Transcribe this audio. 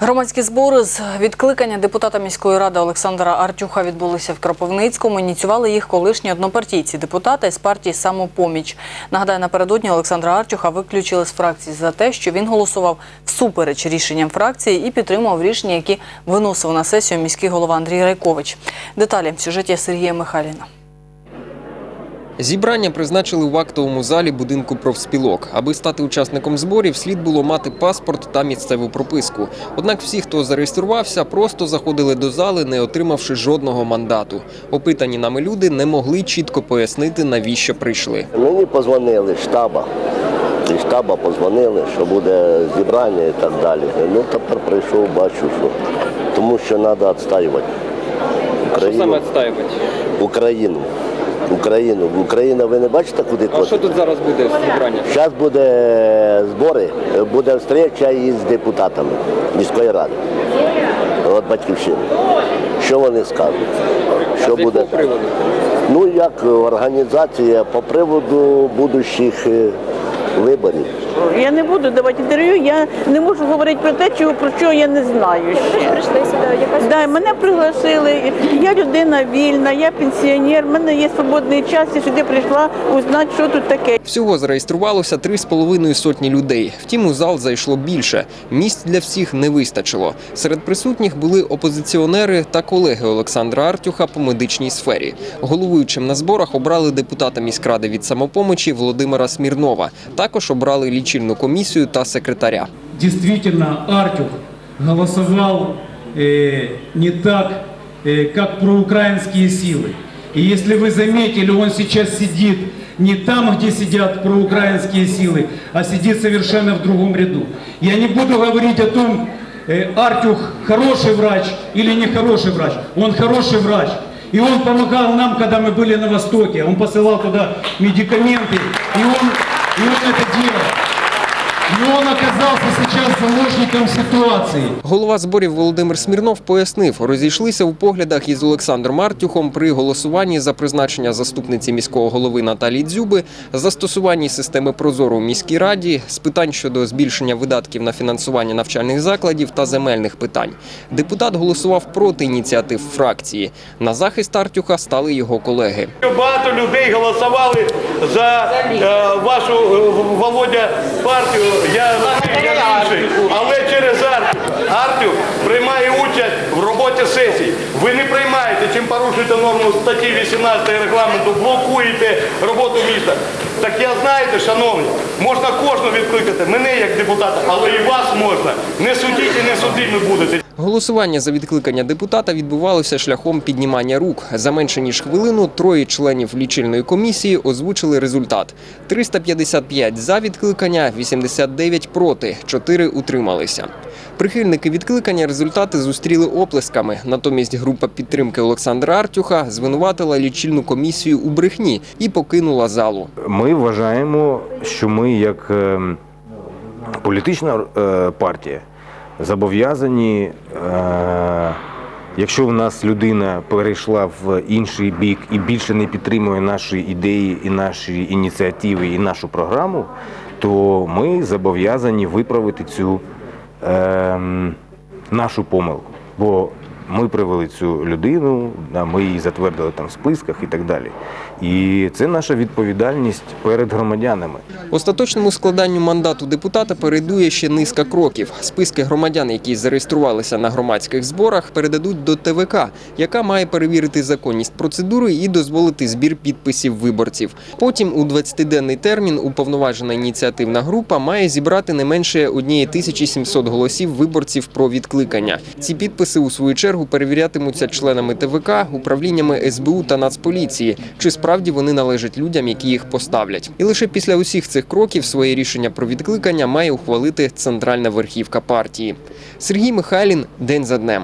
Громадські збори з відкликання депутата міської ради Олександра Артюха відбулися в Кропивницькому. Ініціювали їх колишні однопартійці депутати з партії Самопоміч. Нагадаю, напередодні Олександра Артюха виключили з фракції за те, що він голосував всупереч рішенням фракції і підтримував рішення, які виносив на сесію міський голова Андрій Райкович. Деталі в сюжеті Сергія Михайліна. Зібрання призначили в актовому залі будинку профспілок. Аби стати учасником зборів, слід було мати паспорт та місцеву прописку. Однак всі, хто зареєструвався, просто заходили до зали, не отримавши жодного мандату. Опитані нами люди не могли чітко пояснити, навіщо прийшли. Мені позвонили з штаба. Зі штаба позвонили, що буде зібрання і так далі. Ну тепер прийшов, бачу, що тому що треба відстоювати Україну. відстаювати? Україну. Україну. Україна, ви не бачите, куди котить? тут зараз буде зібрання? Зараз буде збори, буде зустріча із депутатами міської ради. От батьківщини. Що вони скажуть? Що буде? Ну, як організація по приводу будущих е, виборів. Я не буду давати інтерв'ю, я не можу говорити про те, чого про що я не знаю ще. прийшли сюди? Якась Да, мене пригласили. Я людина вільна, я пенсіонер, в мене є свободний час, я сюди прийшла узнати, що тут таке. Всього зареєструвалося три з половиною сотні людей. Втім, у зал зайшло більше. Місць для всіх не вистачило. Серед присутніх були опозиціонери та колеги Олександра Артюха по медичній сфері. Головуючим на зборах обрали депутата міськради від самопомочі Володимира Смірнова. Також обрали лічильну комісію та секретаря. действительно Артюх голосовал э, не так, э, как проукраинские силы. И если вы заметили, он сейчас сидит не там, где сидят проукраинские силы, а сидит совершенно в другом ряду. Я не буду говорить о том, э, Артюх хороший врач или не хороший врач. Он хороший врач. И он помогал нам, когда мы были на Востоке. Он посылал туда медикаменты. И он, и он это делал. Но он оказался сейчас заложником ситуации. Голова зборів Володимир Смірнов пояснив, розійшлися у поглядах із Олександром Артюхом при голосуванні за призначення заступниці міського голови Наталії Дзюби, застосуванні системи Прозоро у міській раді, з питань щодо збільшення видатків на фінансування навчальних закладів та земельних питань. Депутат голосував проти ініціатив фракції. На захист Артюха стали його колеги. Багато людей голосували за е, вашу е, Володя партію. Я, я інший. Але через Артю. Артю приймає участь в роботі сесії. Ви не приймаєте, чим порушуєте норму статті 18 регламенту, блокуєте роботу міста. Так я знаєте, шановні, можна кожного відкликати, мене як депутата, але і вас можна. Не судіть і не судимі будете. Голосування за відкликання депутата відбувалося шляхом піднімання рук. За менше ніж хвилину троє членів лічильної комісії озвучили результат: 355 за відкликання, 89 проти, 4 утрималися. Прихильники відкликання результати зустріли оплесками. Натомість група підтримки Олександра Артюха звинуватила лічильну комісію у брехні і покинула залу. Ми вважаємо, що ми, як е, політична е, партія, зобов'язані, якщо в нас людина перейшла в інший бік і більше не підтримує наші ідеї і наші ініціативи і нашу програму, то ми зобов'язані виправити цю е, нашу помилку. Бо ми привели цю людину, ми її затвердили там в списках і так далі. І це наша відповідальність перед громадянами. Остаточному складанню мандату депутата передує ще низка кроків. Списки громадян, які зареєструвалися на громадських зборах, передадуть до ТВК, яка має перевірити законність процедури і дозволити збір підписів виборців. Потім у 20-денний термін уповноважена ініціативна група має зібрати не менше 1700 голосів виборців про відкликання. Ці підписи у свою чергу перевірятимуться членами ТВК, управліннями СБУ та Нацполіції, чи справді вони належать людям, які їх поставлять. І лише після усіх цих кроків своє рішення про відкликання має ухвалити центральна верхівка партії. Сергій Михайлін день за днем.